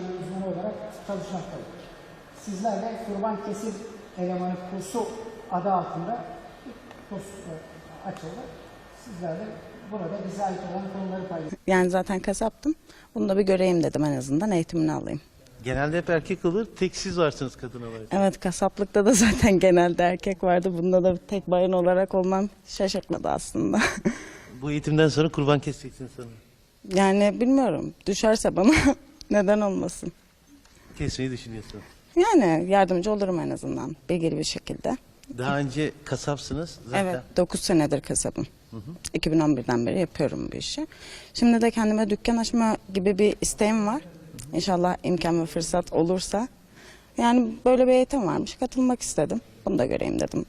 Uzmanı olarak çalışmaktayım. Sizlerle kurban kesim elemanı kursu adı altında kurs e, açıldı. Sizlerle burada bize ait olan konuları paylaşıyoruz. Yani zaten kasaptım. Bunu da bir göreyim dedim en azından eğitimini alayım. Genelde hep erkek olur, tek siz varsınız kadın olarak. Evet kasaplıkta da zaten genelde erkek vardı. Bunda da tek bayan olarak olmam şaşırtmadı aslında. Bu eğitimden sonra kurban keseceksin sanırım. yani bilmiyorum düşerse bana neden olmasın. Kesmeyi düşünüyorsun. Yani yardımcı olurum en azından bilgili bir şekilde. Daha önce kasapsınız zaten. Evet 9 senedir kasabım. 2011'den beri yapıyorum bu işi. Şimdi de kendime dükkan açma gibi bir isteğim var. İnşallah imkan ve fırsat olursa. Yani böyle bir eğitim varmış. Katılmak istedim. Bunu da göreyim dedim.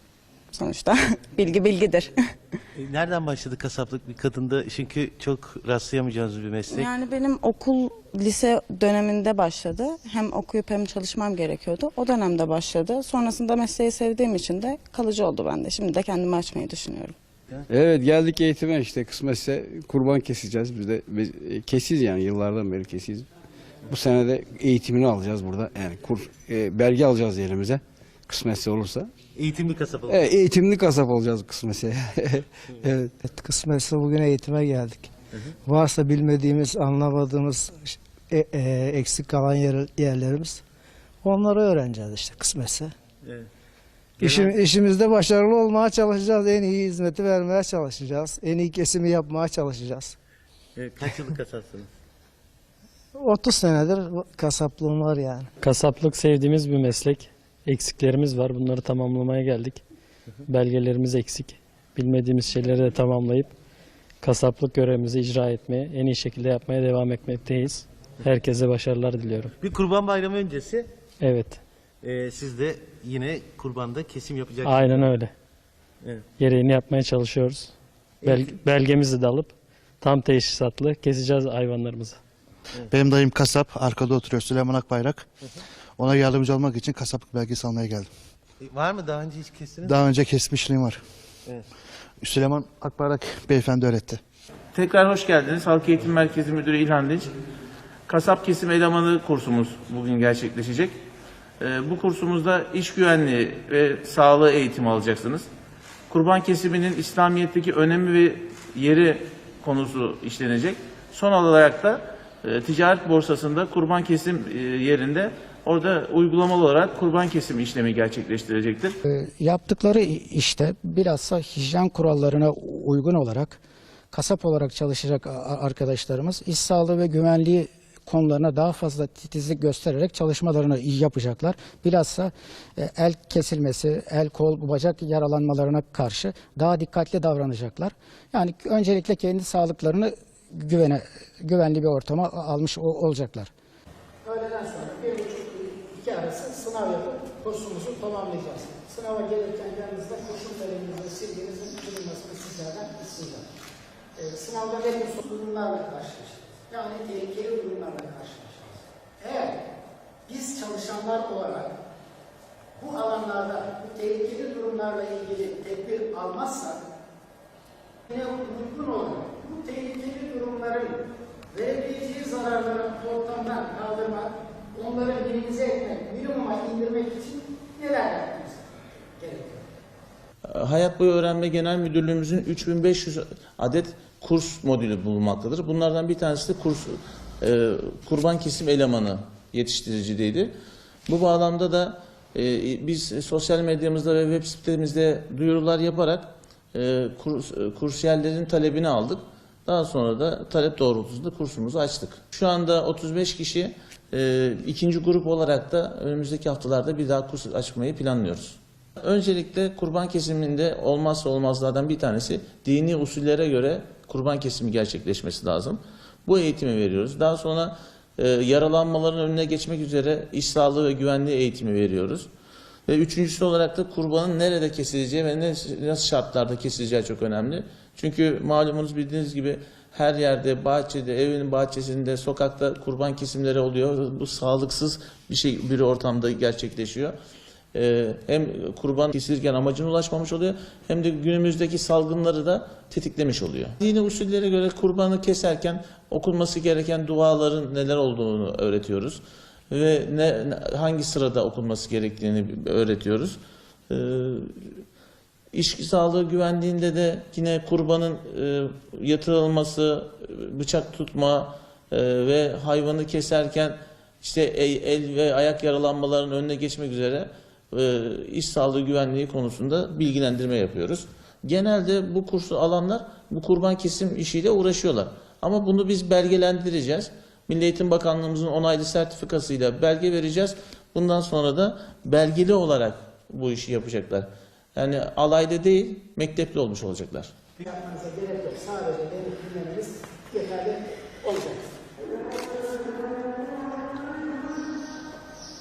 Sonuçta bilgi bilgidir. E, Nereden başladı kasaplık bir kadında? Çünkü çok rastlayamayacağınız bir meslek. yani benim okul lise döneminde başladı. Hem okuyup hem çalışmam gerekiyordu. O dönemde başladı. Sonrasında mesleği sevdiğim için de kalıcı oldu bende. Şimdi de kendimi açmayı düşünüyorum. Evet geldik eğitime işte kısmetse kurban keseceğiz. Biz de biz e, kesiz yani yıllardan beri kesiz. Bu sene de eğitimini alacağız burada. Yani kur, e, belge alacağız elimize kısmetse olursa. Eğitimli kasap oldu. Evet, eğitimli kasap olacağız kısmetse. evet. Evet, kısmetse bugün eğitime geldik. Varsa bilmediğimiz, anlamadığımız e- e, eksik kalan yer, yerlerimiz onları öğreneceğiz işte kısmetse. Evet. İşim, işimizde başarılı olmaya çalışacağız. En iyi hizmeti vermeye çalışacağız. En iyi kesimi yapmaya çalışacağız. E, kaç yıllık kasapsınız? 30 senedir kasaplığım var yani. Kasaplık sevdiğimiz bir meslek. Eksiklerimiz var. Bunları tamamlamaya geldik. Belgelerimiz eksik. Bilmediğimiz şeyleri de tamamlayıp kasaplık görevimizi icra etmeye, en iyi şekilde yapmaya devam etmekteyiz. Herkese başarılar diliyorum. Bir kurban bayramı öncesi Evet, e, siz de yine kurbanda kesim yapacaksınız. aynen öyle. Evet. Gereğini yapmaya çalışıyoruz. Bel- belgemizi de alıp tam teşhisatlı keseceğiz hayvanlarımızı. Benim dayım kasap, arkada oturuyor Süleyman Akbayrak. Ona yardımcı olmak için kasaplık belgesi almaya geldim. E, var mı daha önce hiç kestiniz? Daha önce kesmişliğim var. Evet. Süleyman Akbayrak beyefendi öğretti. Tekrar hoş geldiniz. Halk Eğitim Merkezi Müdürü İlhan Dinç. Kasap kesim elemanı kursumuz bugün gerçekleşecek. Ee, bu kursumuzda iş güvenliği ve sağlığı eğitimi alacaksınız. Kurban kesiminin İslamiyet'teki önemi ve yeri konusu işlenecek. Son olarak da e, ticaret borsasında kurban kesim e, yerinde orada uygulamalı olarak kurban kesim işlemi gerçekleştirecektir. Yaptıkları işte bilhassa hijyen kurallarına uygun olarak kasap olarak çalışacak arkadaşlarımız iş sağlığı ve güvenliği konularına daha fazla titizlik göstererek çalışmalarını yapacaklar. Bilhassa e, el kesilmesi, el kol, bacak yaralanmalarına karşı daha dikkatli davranacaklar. Yani öncelikle kendi sağlıklarını güvene, güvenli bir ortama almış ol- olacaklar. Öğleden sonra bir buçuk iki arası sınav yapıp kursumuzu tamamlayacağız. Sınava gelirken yanınızda kurşun kaleminiz ve silginizin bulunmasını sizlerden isteyeceğim. Ee, sınavda ne tür durumlarla karşılaşacağız? Yani tehlikeli durumlarla karşılaşacağız. Eğer biz çalışanlar olarak bu alanlarda bu tehlikeli durumlarla ilgili tedbir almazsak yine uygun olarak bu tehlikeli durumların verebileceği zararları ortamdan kaldırmak, onları minimize etmek, minimuma indirmek için neler yapmamız gerekiyor? Hayat Boyu Öğrenme Genel Müdürlüğümüzün 3500 adet kurs modülü bulunmaktadır. Bunlardan bir tanesi de kurs e, kurban kesim elemanı yetiştiriciliğiydi. Bu bağlamda da e, biz sosyal medyamızda ve web sitemizde duyurular yaparak e, kurs, e, kursiyerlerin talebini aldık. Daha sonra da talep doğrultusunda kursumuzu açtık. Şu anda 35 kişi e, ikinci grup olarak da önümüzdeki haftalarda bir daha kurs açmayı planlıyoruz. Öncelikle kurban kesiminde olmazsa olmazlardan bir tanesi dini usullere göre kurban kesimi gerçekleşmesi lazım. Bu eğitimi veriyoruz. Daha sonra e, yaralanmaların önüne geçmek üzere iş sağlığı ve güvenliği eğitimi veriyoruz. Ve üçüncüsü olarak da kurbanın nerede kesileceği ve nasıl şartlarda kesileceği çok önemli. Çünkü malumunuz bildiğiniz gibi her yerde, bahçede, evinin bahçesinde, sokakta kurban kesimleri oluyor. Bu sağlıksız bir şey bir ortamda gerçekleşiyor. e, hem kurban kesilirken amacına ulaşmamış oluyor hem de günümüzdeki salgınları da tetiklemiş oluyor. Dini usullere göre kurbanı keserken okunması gereken duaların neler olduğunu öğretiyoruz ve ne- hangi sırada okunması gerektiğini öğretiyoruz. Ee, İş sağlığı güvenliğinde de yine kurbanın e, yatırılması, bıçak tutma e, ve hayvanı keserken işte el ve ayak yaralanmalarının önüne geçmek üzere e, iş sağlığı güvenliği konusunda bilgilendirme yapıyoruz. Genelde bu kursu alanlar bu kurban kesim işiyle uğraşıyorlar. Ama bunu biz belgelendireceğiz. Milli Eğitim Bakanlığımızın onaylı sertifikasıyla belge vereceğiz. Bundan sonra da belgeli olarak bu işi yapacaklar. Yani alaylı değil, mektepli olmuş olacaklar. Yapmanıza gerek yok. Sadece beni dinlemeniz yeterli olacak.